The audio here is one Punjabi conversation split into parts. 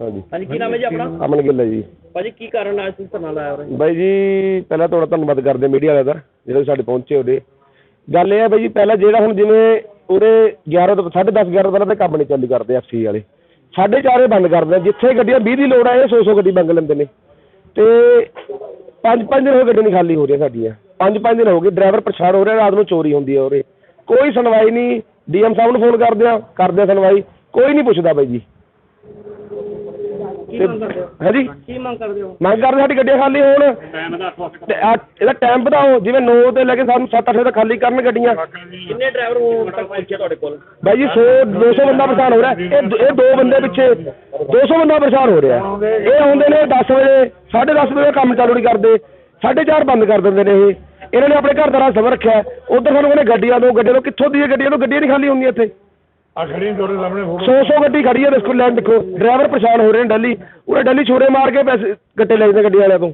ਹਾਂਜੀ। ਹਾਂਜੀ ਕੀ ਨਾਮ ਹੈ ਜੀ ਆਪਣਾ? ਅਮਨ ਗਿੱਲ ਹੈ ਜੀ। ਭਾਜੀ ਕੀ ਕਾਰਨ ਅੱਜ ਤੁਸੀਂ ਧਰਨਾ ਲਾਇਆ ਹੋਇਆ ਬਾਈ ਜੀ ਪਹਿਲਾਂ ਤੁਹਾਡਾ ਧੰਨਵਾਦ ਕਰਦੇ ਮੀਡੀਆ ਵਾਲਿਆਂ ਦਾ ਜਿਹੜੇ ਸਾਡੇ ਪਹੁੰਚੇ ਉਹਦੇ। ਗੱਲ ਇਹ ਹੈ ਬਾਈ ਜੀ ਪਹਿਲਾਂ ਜਿਹੜਾ ਹੁਣ ਜਿਵੇਂ ਉਰੇ 11 ਤੋਂ 10:30 11 ਤੋਂ ਤੇ ਕੰਮ ਨਹੀਂ ਚਾਲੂ ਕਰਦੇ ਐਫਸੀ ਵਾਲੇ। ਸਾਢੇ ਚਾਰੇ ਬੰਦ ਕਰਦੇ ਆ ਜਿੱਥੇ ਗੱਡੀਆਂ 20 ਦੀ ਲੋੜ ਹੈ ਇਹ 100 100 ਗੱਡੀ ਮੰਗ ਲੈਂਦੇ ਨੇ। ਤੇ ਪੰਜ ਪੰਜ ਦਿਨ ਹੋ ਗੱਡੀ ਨਹੀਂ ਖਾਲੀ ਹੋ ਰਹੀਆਂ ਸਾਡੀਆਂ। ਪੰਜ ਪੰਜ ਦਿਨ ਹੋ ਗਏ ਡਰਾਈਵਰ ਪਰੇਸ਼ਾਨ ਹੋ ਰਿਹਾ ਰਾਤ ਨੂੰ ਚੋਰੀ ਹੁੰਦੀ ਹੈ ਉਰੇ। ਕੋਈ ਸੁਣਵਾਈ ਨਹੀਂ ਡੀਐਮ ਸਾਹਿਬ ਨੂੰ ਫੋਨ ਕਰਦੇ ਆ ਕਰਦੇ ਆ ਸੁਣਵਾਈ ਕੋਈ ਨਹੀਂ ਪੁੱਛਦਾ ਬਾਈ ਜੀ। ਕੀ ਮੰਗ ਕਰਦੇ ਹੋ? ਹੈ ਜੀ? ਕੀ ਮੰਗ ਕਰਦੇ ਹੋ? ਮੰਗ ਕਰਦੇ ਸਾਡੀ ਗੱਡੀਆਂ ਖਾਲੀ ਹੋਣ। ਤੇ ਇਹਦਾ ਟਾਈਮ ਵਧਾਓ। ਜਿਵੇਂ 9 ਤੋਂ ਲੈ ਕੇ ਸਾਨੂੰ 7 8 ਤੱਕ ਖਾਲੀ ਕਰਨ ਗੱਡੀਆਂ। ਕਿੰਨੇ ਡਰਾਈਵਰ ਹੁਣ ਤੱਕ ਪਹੁੰਚੇ ਤੁਹਾਡੇ ਕੋਲ? ਬਾਈ ਜੀ 100 200 ਬੰਦਾ ਪਰੇਸ਼ਾਨ ਹੋ ਰਿਹਾ। ਇਹ ਦ- ਇਹ ਦੋ ਬੰਦੇ ਪਿੱਛੇ 200 ਬੰਦਾ ਪਰੇਸ਼ਾਨ ਹੋ ਰਿਹਾ। ਇਹ ਆਉਂਦੇ ਨੇ 10 ਵਜੇ 10:30 ਵਜੇ ਕੰਮ ਚਾਲੂ ਨਹੀਂ ਕਰਦੇ। 4:30 ਬੰਦ ਕਰ ਦਿੰਦੇ ਨੇ ਇਹ। ਇਹਨਾਂ ਨੇ ਆਪਣੇ ਘਰ ਦਾ ਰਾਹ ਸਬਰ ਰੱਖਿਆ। ਉਧਰ ਸਾਨੂੰ ਕਹਿੰਦੇ ਗੱਡੀਆਂ ਦੋ ਗੱਡੀਆਂ ਦੋ। ਕਿੱਥੋਂ ਦੀ ਇਹ ਗੱਡੀਆਂ ਦੋ? ਗੱਡੀਆਂ ਨਹੀਂ ਖਾਲੀ ਹੁੰਦੀਆਂ ਇੱਥੇ। ਆ ਖੜੀ ਤੁਹਾਡੇ ਸਾਹਮਣੇ ਫੋਟੋ। 100 100 ਗੱਡੀ ਖੜੀ ਹੈ ਦੇਖੋ ਲੈਣ ਦੇਖੋ ਡਰਾਈਵਰ ਪਰੇਸ਼ਾਨ ਹੋ ਰਹੇ ਨੇ ਡੈਲੀ। ਉਹਨੇ ਡੈਲੀ ਛੁਰੇ ਮਾਰ ਕੇ ਪੈਸੇ ਗੱਟੇ ਲੈ ਜਾਂਦੇ ਗੱਡੀ ਵਾਲਿਆਂ ਤੋਂ।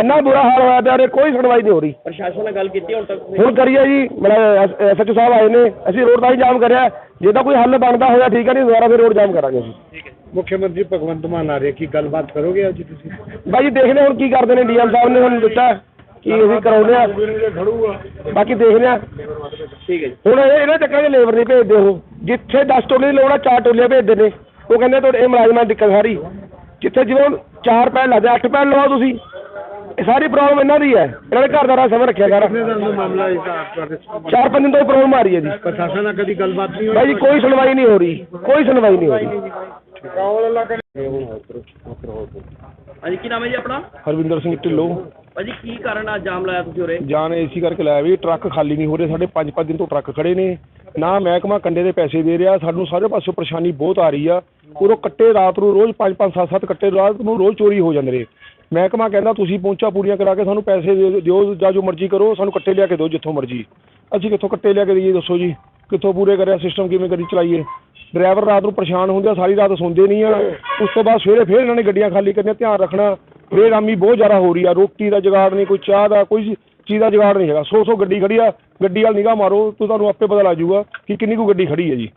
ਇੰਨਾ ਬੁਰਾ ਹਾਲ ਹੋਇਆ ਪਿਆ ਉਰੇ ਕੋਈ ਸੁਣਵਾਈ ਨਹੀਂ ਹੋ ਰਹੀ। ਪ੍ਰਸ਼ਾਸਨ ਨਾਲ ਗੱਲ ਕੀਤੀ ਹੁਣ ਤੱਕ? ਹੁਣ ਕਰੀਏ ਜੀ ਮੇਰਾ ਐਸਐਚਓ ਸਾਹਿਬ ਆਏ ਨੇ ਅਸੀਂ ਰੋਡ ਦਾ ਹੀ ਜਾਮ ਕਰਿਆ। ਜੇ ਤਾਂ ਕੋਈ ਹੱਲ ਬਣਦਾ ਹੋਇਆ ਠੀਕ ਹੈ ਨਹੀਂ ਦੁਬਾਰਾ ਫਿਰ ਰੋਡ ਜਾਮ ਕਰਾਂਗੇ ਅਸੀਂ। ਮੁੱਖ ਮੰਤਰੀ ਭਗਵੰਤ ਮਾਨ ਆ ਰਹੇ ਕੀ ਗੱਲਬਾਤ ਕਰੋਗੇ ਅੱਜ ਤੁਸੀਂ? ਬਾਈ ਜੀ ਦੇਖਦੇ ਹੁਣ ਕੀ ਕਰਦੇ ਨੇ ਡੀਐਮ ਸਾਹਿਬ ਨੇ ਹੁਣ ਦਿੱਤਾ ਕੀ ਅਸੀਂ ਕਰਾਉਂਦੇ ਆ ਖੜੂਗਾ। ਬਾਕੀ ਦੇਖਦੇ ਆ ਠੀਕ ਹੈ ਜੀ। ਹੁਣ ਇਹ ਇਹਨਾਂ ਚੱਕਰਾਂ 'ਚ ਲੇਬਰ ਨਹੀਂ ਭੇਜਦੇ ਉਹ। ਜਿੱਥੇ 10 ਟੋਲੇ ਦੀ ਲੋੜ ਆ ਚਾਰ ਟੋਲੀਆਂ ਭੇਜਦੇ ਨੇ। ਉਹ ਕਹਿੰਦੇ ਤੁਹਾਡੇ ਇਹ ਮੁਲਾਜ਼ਮਾਂ ਦੀ ਦਿੱਕਤ ਸਾਰੀ। ਜਿੱਥੇ ਜਿਵੇਂ ਹੁਣ ਚਾਰ ਪੈਣ ਲੱਗਦੇ ਅੱਠ ਪੈਣ ਲਵਾਓ ਤੁਸੀਂ। ਇਹ ਸਾਰੀ ਪ੍ਰੋਬਲਮ ਇਹਨਾਂ ਦੀ ਹੈ। ਇਹਨਾਂ ਨੇ ਘਰ ਦਾ ਰਾਹ ਸਮਝ ਰੱਖਿਆ ਸਾਰਾ ਮਾਮਲਾ ਦਾ ਚਾਰ ਪੰਜ ਦਿਨ ਤੋਂ ਪ੍ਰੋਬਲਮ ਆ ਰਹੀ ਹੈ ਜੀ। ਪ੍ਰਸ਼ਾਸਨ ਨਾਲ ਕਦੀ ਗੱਲਬਾਤ ਨਹੀਂ ਹੋਈ? ਜੀ ਕੋਈ ਸੁਣਵਾਈ ਨਹੀਂ ਹੋ ਰਹੀ। ਕੋਈ ਸੁਣਵਾਈ ਨਹੀਂ ਹੋ ਰਹੀ। ਹਾਂਜੀ ਕੀ ਨਾਮ ਹੈ ਜੀ ਆਪਣਾ? ਹਰਵਿੰਦਰ ਸਿੰਘ ਢਿੱਲੋਂ। ਭਾਜੀ, ਕੀ ਕਾਰਨ ਆ? ਜਾਮ ਲਾਇਆ ਤੁਸੀਂ ਉਰੇ? ਜਾਨ ਏਸੀ ਕਰਕੇ ਲਾਇਆ ਵੀ, ਟਰੱਕ ਖਾਲੀ ਨਹੀਂ ਹੋ ਰਹੇ, ਸਾਡੇ 5-5 ਦਿਨ ਤੋਂ ਟਰੱਕ ਖੜੇ ਨੇ। ਨਾ ਮਹਿਕਮਾ ਕੰਡੇ ਦੇ ਪੈਸੇ ਦੇ ਰਿਹਾ, ਸਾਨੂੰ ਸਾਰੇ ਪਾਸੋਂ ਪਰੇਸ਼ਾਨੀ ਬਹੁਤ ਆ ਰਹੀ ਆ। ਉਰੋਂ ਕੱਟੇ ਰਾਤ ਨੂੰ ਰੋਜ਼ 5-5 7-7 ਕੱਟੇ, ਰਾਤ ਨੂੰ ਰੋਜ਼ ਚੋਰੀ ਹੋ ਜਾਂਦੇ ਨੇ ਮਹਿਕਮਾ ਕਹਿੰਦਾ, ਤੁਸੀਂ ਪਹੁੰਚਾ ਪੂਰੀਆਂ ਕਰਾ ਕੇ ਸਾਨੂੰ ਪੈਸੇ ਦੇ ਦਿਓ ਜਾਂ ਜੋ ਮਰਜ਼ੀ ਕਰੋ, ਸਾਨੂੰ ਕੱਟੇ ਲਿਆ ਕੇ ਦਿਓ ਜਿੱਥੋਂ ਮਰਜ਼ੀ। ਅਸੀਂ ਕਿੱਥੋਂ ਕੱਟੇ ਲਿਆ ਕੇ ਦਈਏ, ਦੱਸੋ ਜੀ? ਕਿੱਥੋਂ ਪੂਰੇ ਕਰਿਆ ਸਿਸਟਮ ਕਿਵੇਂ ਕਰੀ ਚਲਾਈਏ? ਡਰਾਈਵਰ ਰਾਤ ਨੂੰ ਪਰੇਸ਼ਾਨ ਹੁੰਦੇ ਆ ਸਾਰੀ ਰਾਤ ਸੌਂਦੇ ਨਹੀਂ ਆ। ਉਸ ਤੋਂ ਬਾਅਦ ਸਵੇਰੇ ਫੇਰ ਇਹਨਾਂ ਨੇ ਗੱਡੀਆਂ ਖਾਲੀ ਕਰਨੀਆਂ, ਧਿਆਨ ਰੱਖਣਾ। ਬੇਰਾਮੀ ਬਹੁਤ ਜ਼ਿਆਦਾ ਹੋ ਰਹੀ ਆ ਰੋਟੀ ਦਾ ਜੁਗਾੜ ਨਹੀਂ ਕੋਈ ਚਾਹ ਦਾ ਕੋਈ ਚੀਜ਼ ਦਾ ਜੁਗਾੜ ਨਹੀਂ ਹੈਗਾ। ਸੌ ਸੌ ਗੱਡੀ ਖੜੀ ਆ ਗੱਡੀ ਵੱਲ ਨਿਗਾਹ ਮਾਰੋ ਤਾਂ ਤੁਹਾਨੂੰ ਆਪੇ ਪਤਾ ਲੱਗ ਜਾਊਗਾ ਕਿ ਕਿੰਨੀ ਕੁ ਗੱਡੀ ਖੜੀ ਹੈ ਜੀ।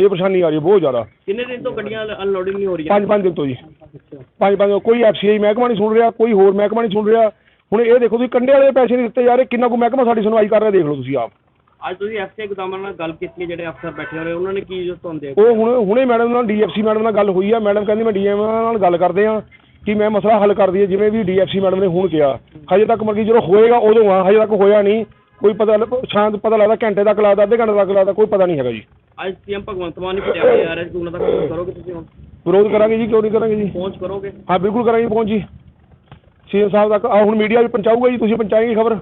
ਇਹ ਪਰੇਸ਼ਾਨੀ ਆ ਰਹੀ ਹੈ ਬਹੁਤ ਜ਼ਿਆਦਾ। ਕਿੰਨੇ ਦਿਨ ਤੋਂ ਗੱਡੀਆਂ ਅਨਲੋਡਿੰਗ ਨਹੀਂ ਹੋ ਰਹੀਆਂ? ਪੰਜ ਪੰਜ ਦਿਨ ਤੋਂ ਜੀ। ਪੰਜ ਪੰਜ ਕੋਈ ਐਫਸੀਆਈ ਮਹਿਕਮਾ ਨਹੀਂ ਸੁਣ ਰਿਹਾ ਕੋਈ ਹੋਰ ਮਹਿਕਮਾ ਨਹੀਂ ਸੁਣ ਰਿਹਾ। ਹੁਣ ਇਹ ਦੇਖੋ ਤੁਸੀਂ ਕੰਡੇ ਵਾਲੇ ਪੈਸੇ ਨਹੀਂ ਦਿੱਤੇ ਜਾ ਰਹੇ ਕਿੰਨਾ ਕੁ ਮਹਿਕਮਾ ਸਾਡੀ ਸੁਣਵਾਈ ਕਰ ਰਿਹਾ ਦੇਖ ਲਓ ਤੁਸੀਂ ਆਪ। ਅੱਜ ਤੁਸੀਂ ਐਫਸੀਆਈ ਗੋਦਾਮਾਂ ਨਾਲ ਗੱਲ ਕੀਤੀ ਹੈ ਜਿਹੜੇ ਅਫਸਰ ਬੈਠੇ ਹੋਏ ਉਹਨਾਂ ਨੇ ਕੀ ਜੋ ਤੁਹਾਨੂੰ ਦੇ ਉਹ ਹੁਣ ਹੁਣੇ ਮੈਡਮ ਨਾਲ ਡੀਐਫਸੀ ਮੈਡਮ ਨਾਲ ਗੱਲ ਹੋਈ ਆ। ਮੈਡਮ ਕਹਿੰਦੀ ਮੈਂ ਡੀਐਮ ਨਾਲ ਗੱਲ ਕਰਦੇ ਆ ਕਿ ਮੈਂ ਮਸਲਾ ਹੱਲ ਕਰ ਦਈਏ ਜਿਵੇਂ ਵੀ ਡੀਐਫਸੀ ਮੈਡਮ ਨੇ ਹੁਣ ਕਿਹਾ। ਹਜੇ ਤੱਕ ਮਰਗੀ ਜਦੋਂ ਹੋਏਗਾ ਉਦੋਂ ਆ ਹਜੇ ਤੱਕ ਹੋਇਆ ਨਹੀਂ। ਕੋਈ ਪਤਾ ਸ਼ਾਂਤ ਪਤਾ ਲੱਗਦਾ ਘੰਟੇ ਤੱਕ ਲੱਗਦਾ ਅੱਧੇ ਘੰਟੇ ਤੱਕ ਲੱਗਦਾ ਕੋਈ ਪਤਾ ਨਹੀਂ ਹੈਗਾ ਜੀ। ਅੱਜ ਸੀਐਮ ਭਗਵੰਤ ਮਾਨ ਨੇ ਪਟਿਆਲੇ ਆ ਰਿਹਾ ਸੀ ਉਹਨਾਂ ਦਾ ਕਰੋਗੇ ਤੁਸੀਂ ਹੁਣ? ਵਿਰੋਧ ਕਰਾਂਗੇ ਜੀ ਕਿਉਂ ਨਹੀਂ ਕਰਾਂਗੇ ਜੀ? ਪਹੁੰਚ ਕਰੋਗੇ? ਹਾਂ ਬਿਲਕੁਲ ਕਰਾਂਗੇ ਪਹੁੰਚ ਜੀ। ਸੀਐਮ ਸਾਹਿਬ ਤੱਕ ਆ ਹੁਣ ਮੀਡੀਆ ਵੀ ਪਹੁੰਚਾਊਗਾ ਜੀ ਤੁਸੀਂ ਪਹੁੰਚਾਏਂਗੇ ਖਬਰ।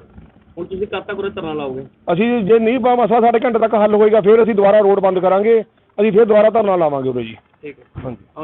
ਹੁਣ ਤੁਸੀਂ ਕਦ ਤੱਕ ਉਰੇ ਧਰਨਾ ਲਾਓਗੇ? ਅਸੀਂ ਜੇ ਨਹੀਂ ਪਾ ਮਸਲਾ ਸਾਡੇ ਘੰਟੇ ਤੱਕ ਹੱਲ ਹੋਏਗਾ ਫਿਰ ਅਸੀਂ ਦੁਬਾਰਾ ਰੋਡ ਬੰਦ ਕਰਾਂਗੇ। ਅਸੀਂ ਫਿਰ ਦੁਬਾਰਾ ਧਰਨਾ ਲਾਵਾਂਗੇ ਉਰੇ ਜੀ। ਠੀਕ ਹੈ। ਹਾਂਜੀ।